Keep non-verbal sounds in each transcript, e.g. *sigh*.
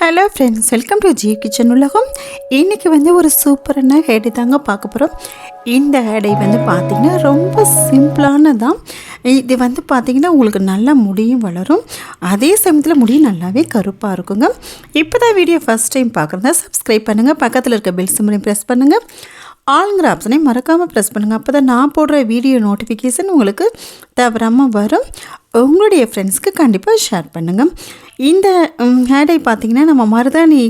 Hello friends welcome to G kitchen உலகம். இன்றைக்கி வந்து ஒரு சூப்பரான ஹேடை தாங்க பார்க்க போகிறோம் இந்த ஹேடை வந்து பார்த்திங்கன்னா ரொம்ப சிம்பிளானதான் இது வந்து பார்த்திங்கன்னா உங்களுக்கு நல்லா முடியும் வளரும். அதே சமயத்தில் முடியும் நல்லாவே கருப்பாக இருக்குங்க. இப்போ தான் வீடியோ ஃபஸ்ட் டைம் பார்க்குறதா சப்ஸ்கிரைப் பண்ணுங்கள் பக்கத்தில் இருக்க பெல் சிம்மரையும் ப்ரெஸ் பண்ணுங்கள் ஆளுங்கிற ஆப்ஷனை மறக்காமல் ப்ரெஸ் பண்ணுங்கள் அப்போ தான் நான் போடுற வீடியோ நோட்டிஃபிகேஷன் உங்களுக்கு தவறாமல் வரும். உங்களுடைய ஃப்ரெண்ட்ஸ்க்கு கண்டிப்பாக ஷேர் பண்ணுங்கள் இந்த ஹேடை பார்த்திங்கன்னா நம்ம மருதாணி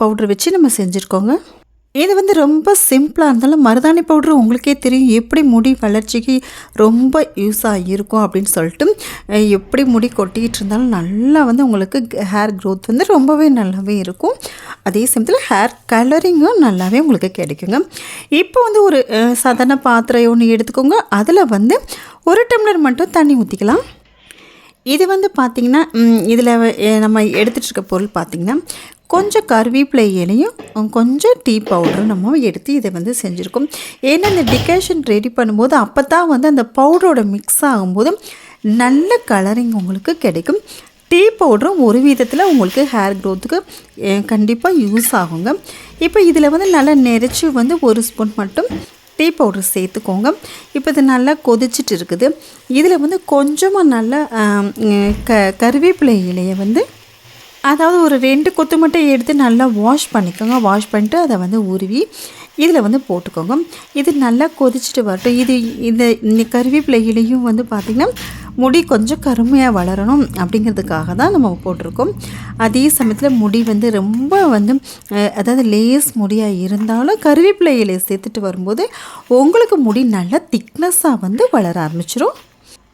பவுட்ரு வச்சு நம்ம செஞ்சுருக்கோங்க. இது வந்து ரொம்ப சிம்பிளாக இருந்தாலும் மருதாணி பவுட்ரு உங்களுக்கே தெரியும் எப்படி முடி வளர்ச்சிக்கு ரொம்ப யூஸாக இருக்கும் அப்படின்னு சொல்லிட்டு எப்படி முடி கொட்டிக்கிட்டு இருந்தாலும் நல்லா வந்து உங்களுக்கு ஹேர் க்ரோத் வந்து ரொம்பவே நல்லாவே இருக்கும். அதே சமயத்தில் ஹேர் கலரிங்கும் நல்லாவே உங்களுக்கு கிடைக்குங்க. இப்போ வந்து ஒரு சாதாரண பாத்திரம் ஒன்று எடுத்துக்கோங்க. அதில் வந்து ஒரு டம்ளர் மட்டும் தண்ணி ஊற்றிக்கலாம் இது வந்து பார்த்திங்கன்னா இதில் நம்ம எடுத்துகிட்டு இருக்க பொருள் பார்த்திங்கன்னா கொஞ்சம் கருவேப்பிலை இலையும் கொஞ்சம் டீ பவுடரும் நம்ம எடுத்து இதை வந்து செஞ்சுருக்கோம். ஏன்னா இந்த டிகேஷன் ரெடி பண்ணும்போது அப்போ தான் வந்து அந்த பவுடரோட மிக்ஸ் ஆகும்போது நல்ல கலரிங் உங்களுக்கு கிடைக்கும். டீ பவுடரும் ஒரு விதத்தில் உங்களுக்கு ஹேர் க்ரோத்துக்கு கண்டிப்பாக யூஸ் ஆகுங்க. இப்போ இதில் வந்து நல்லா நெரிச்சு வந்து ஒரு ஸ்பூன் மட்டும் டீ பவுடர் சேர்த்துக்கோங்க. இப்போ இது நல்லா கொதிச்சிட்டு இருக்குது. இதில் வந்து கொஞ்சமாக நல்லா க கருவேப்பிலை இலையை வந்து அதாவது ஒரு ரெண்டு கொத்து மட்டும் எடுத்து நல்லா வாஷ் பண்ணிக்கோங்க. வாஷ் பண்ணிட்டு அதை வந்து உருவி இதில் வந்து போட்டுக்கோங்க. இது நல்லா கொதிச்சுட்டு வரட்டும். இது இந்த இந்த கருவேப்பிலை இலையும் வந்து பார்த்திங்கன்னா முடி கொஞ்சம் கருமையாக வளரணும் அப்படிங்கிறதுக்காக தான் நம்ம போட்டிருக்கோம். அதே சமயத்தில் முடி வந்து ரொம்ப வந்து அதாவது லேஸ் முடியாக இருந்தாலும் கருவேப்பிலை இலையை சேர்த்துட்டு வரும்போது உங்களுக்கு முடி நல்லா திக்னஸ்ஸாக வந்து வளர ஆரம்பிச்சிடும்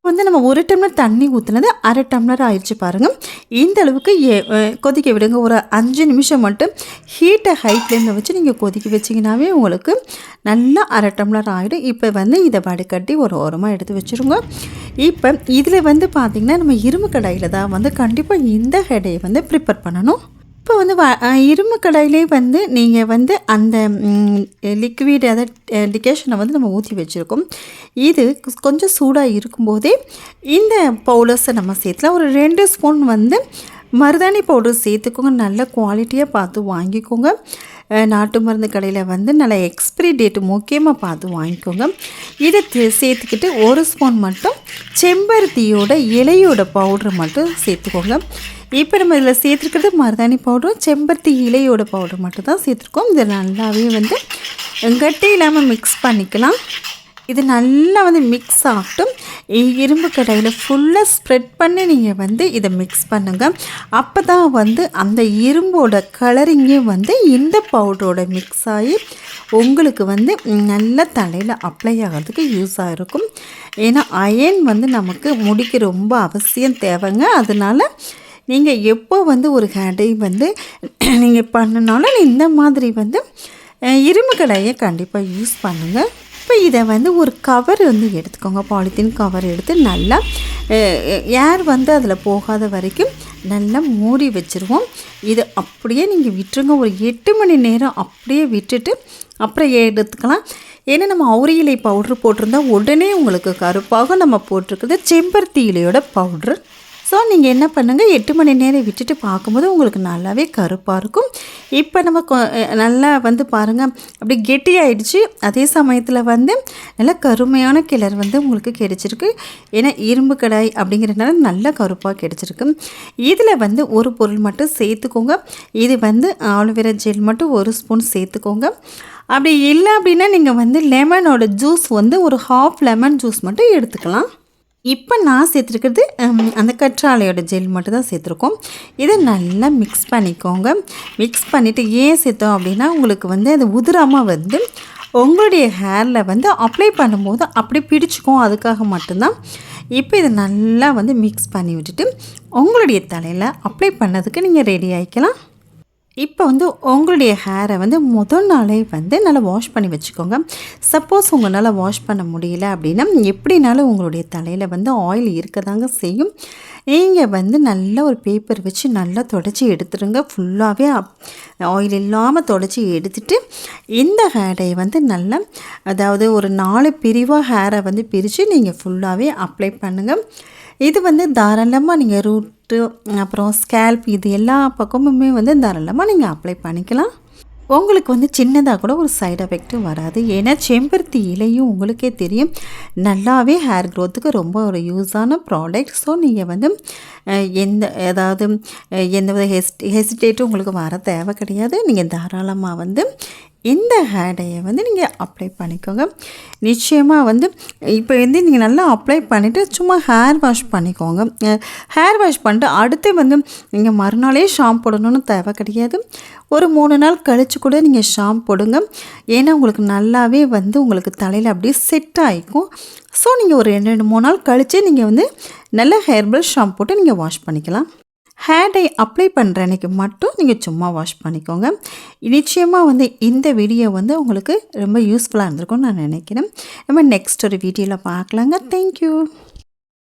வந்து நம்ம ஒரு டம்ளர் தண்ணி ஊற்றுனது அரை டம்ளர் ஆயிடுச்சு பாருங்கள் இந்த அளவுக்கு ஏ- கொதிக்க விடுங்க. ஒரு அஞ்சு நிமிஷம் மட்டும் ஹீட்டை ஹை ஃப்ளேமில் வச்சு நீங்கள் கொதிக்க வச்சிங்கனாவே உங்களுக்கு நல்லா அரை டம்ளர் ஆகிடும் இப்போ வந்து இதை வடிகட்டி ஒரு ஓரமாக எடுத்து வச்சுருங்க. இப்போ இதில் வந்து பார்த்திங்கன்னா நம்ம இரும்பு கடாயில் தான் வந்து கண்டிப்பாக இந்த ஹெடையை வந்து ப்ரிப்பேர் பண்ணணும். இப்போ வந்து வ இரும்பு கடாயிலே வந்து நீங்கள் வந்து அந்த லிக்விட் அதை டிகேஷனை வந்து நம்ம ஊற்றி வச்சுருக்கோம். இது கொஞ்சம் சூடாக இருக்கும்போதே இந்த பவுடர்ஸை நம்ம சேர்த்துலாம். ஒரு ரெண்டு ஸ்பூன் வந்து மருதாணி பவுடர் சேர்த்துக்கோங்க. நல்ல குவாலிட்டியாக பார்த்து வாங்கிக்கோங்க. நாட்டு மருந்து கடையில் வந்து நல்ல எக்ஸ்பிரி டேட்டு முக்கியமாக பார்த்து வாங்கிக்கோங்க. இதை சேர்த்துக்கிட்டு ஒரு ஸ்பூன் மட்டும் செம்பருத்தியோட இலையோட பவுடரை மட்டும் சேர்த்துக்கோங்க. இப்போ நம்ம இதில் சேர்த்துருக்கிறது மருதாணி பவுடரும் செம்பருத்தி இலையோட பவுடர் மட்டும் தான் சேர்த்துருக்கோம். இதை நல்லாவே வந்து கட்டி இல்லாமல் மிக்ஸ் பண்ணிக்கலாம். இது நல்லா வந்து மிக்ஸ் ஆகட்டும். இரும்பு கடையில் ஃபுல்லாக ஸ்ப்ரெட் பண்ணி நீங்கள் வந்து இதை மிக்ஸ் பண்ணுங்கள் அப்போ தான் வந்து அந்த இரும்போட கலரிங்கே வந்து இந்த பவுடரோட மிக்ஸ் ஆகி உங்களுக்கு வந்து நல்ல தலையில் அப்ளை ஆகிறதுக்கு யூஸாக இருக்கும். ஏன்னா அயன் வந்து நமக்கு முடிக்கு ரொம்ப அவசியம் தேவைங்க. அதனால் நீங்கள் எப்போ வந்து ஒரு ஹேடை வந்து *clears throat* நீங்கள் பண்ணினாலும் இந்த மாதிரி வந்து இரும்புகளையே இரும்பு கண்டிப்பாக யூஸ் பண்ணுங்கள் இப்போ இதை வந்து ஒரு கவர் வந்து எடுத்துக்கோங்க. பாலித்தீன் கவர் எடுத்து நல்லா ஏர் வந்து அதில் போகாத வரைக்கும் நல்லா மூடி வச்சுருவோம். இது அப்படியே நீங்கள் விட்டுருங்க. ஒரு எட்டு மணி நேரம் அப்படியே விட்டுட்டு அப்புறம் எடுத்துக்கலாம். ஏன்னா நம்ம அவுரி இலை பவுட்ரு போட்டிருந்தா உடனே உங்களுக்கு கருப்பாக நம்ம போட்டிருக்கிறது செம்பருத்தி இலையோட பவுட்ரு ஸோ நீங்கள் என்ன பண்ணுங்கள் எட்டு மணி நேரம் விட்டுட்டு பார்க்கும்போது உங்களுக்கு நல்லாவே கருப்பாக இருக்கும். இப்போ நம்ம கொ- நல்லா வந்து பாருங்கள் அப்படி கெட்டியாயிடுச்சு. அதே சமயத்தில் வந்து நல்ல கருமையான கிளர் வந்து உங்களுக்கு கிடைச்சிருக்கு. ஏன்னா இரும்பு கடாய் அப்படிங்கிறதுனால நல்ல கருப்பாக கிடைச்சிருக்கு. இதில் வந்து ஒரு பொருள் மட்டும் சேர்த்துக்கோங்க. இது வந்து ஆலோவேரா ஜெல் மட்டும் ஒரு ஸ்பூன் சேர்த்துக்கோங்க. அப்படி இல்லை அப்படின்னா நீங்கள் வந்து லெமனோட ஜூஸ் வந்து ஒரு ஹாஃப் லெமன் ஜூஸ் மட்டும் எடுத்துக்கலாம். இப்போ நான் சேர்த்துருக்கிறது அந்த கற்றாழையோட ஜெல் மட்டும் தான் சேர்த்துருக்கோம். இதை நல்லா மிக்ஸ் பண்ணிக்கோங்க. மிக்ஸ் பண்ணிவிட்டு ஏன் சேர்த்தோம் அப்படின்னா உங்களுக்கு வந்து அது உதிராமல் வந்து உங்களுடைய ஹேரில் வந்து அப்ளை பண்ணும்போது அப்படி பிடிச்சிக்கும். அதுக்காக மட்டும்தான். இப்போ இதை நல்லா வந்து மிக்ஸ் பண்ணி விட்டுட்டு உங்களுடைய தலையில் அப்ளை பண்ணதுக்கு நீங்கள் ரெடி ஆகிக்கலாம் இப்போ வந்து உங்களுடைய ஹேரை வந்து முதல் நாளே வந்து நல்லா வாஷ் பண்ணி வச்சுக்கோங்க. சப்போஸ் உங்களால் வாஷ் பண்ண முடியல அப்படின்னா எப்படினாலும் உங்களுடைய தலையில் வந்து ஆயில் இருக்க தாங்க செய்யும். நீங்கள் வந்து நல்ல ஒரு பேப்பர் வச்சு நல்லா தொடச்சி எடுத்துருங்க. ஃபுல்லாகவே ஆயில் இல்லாமல் தொடச்சி எடுத்துட்டு இந்த ஹேரை வந்து நல்லா அதாவது ஒரு நாலு பிரிவாக ஹேரை வந்து பிரித்து நீங்கள் ஃபுல்லாகவே அப்ளை பண்ணுங்கள் இது வந்து தாராளமாக நீங்கள் ரூட்டு அப்புறம் ஸ்கேல்ப் இது எல்லா பக்கமுமே வந்து தாராளமாக நீங்கள் அப்ளை பண்ணிக்கலாம். உங்களுக்கு வந்து சின்னதாக கூட ஒரு சைடு எஃபெக்ட்டும் வராது. ஏன்னா செம்பருத்தி இலையும் உங்களுக்கே தெரியும். நல்லாவே ஹேர் க்ரோத்துக்கு ரொம்ப ஒரு யூஸான ப்ராடக்ட் ஸோ நீங்கள் வந்து எந்த ஏதாவது எந்த வித ஹெஸ்ட் ஹெசிடேட்டும் உங்களுக்கு வர தேவை கிடையாது. நீங்கள் தாராளமாக வந்து இந்த ஹேடையை வந்து நீங்கள் அப்ளை பண்ணிக்கோங்க. நிச்சயமாக வந்து இப்போ வந்து நீங்கள் நல்லா அப்ளை பண்ணிவிட்டு சும்மா ஹேர் வாஷ் பண்ணிக்கோங்க. ஹேர் வாஷ் பண்ணிட்டு அடுத்து வந்து நீங்கள் மறுநாளே ஷாம்பு போடணும்னு தேவை கிடையாது. ஒரு மூணு நாள் கழித்து கூட நீங்கள் ஷாம்பு போடுங்க. ஏன்னா உங்களுக்கு நல்லாவே வந்து உங்களுக்கு தலையில் அப்படியே செட் ஆகிக்கும் ஸோ நீங்கள் ஒரு ரெண்டு ரெண்டு மூணு நாள் கழித்து நீங்கள் வந்து நல்ல ஹேர்பல் ஷாம்பு போட்டு நீங்கள் வாஷ் பண்ணிக்கலாம். ஹேர் டை அப்ளை பண்ணுற அன்றைக்கி மட்டும் நீங்கள் சும்மா வாஷ் பண்ணிக்கோங்க. நிச்சயமாக வந்து இந்த வீடியோ வந்து உங்களுக்கு ரொம்ப யூஸ்ஃபுல்லாக இருந்திருக்கும்னு நான் நினைக்கிறேன். நம்ம நெக்ஸ்ட் ஒரு வீடியோவில் பார்க்கலாங்க. தேங்க்யூ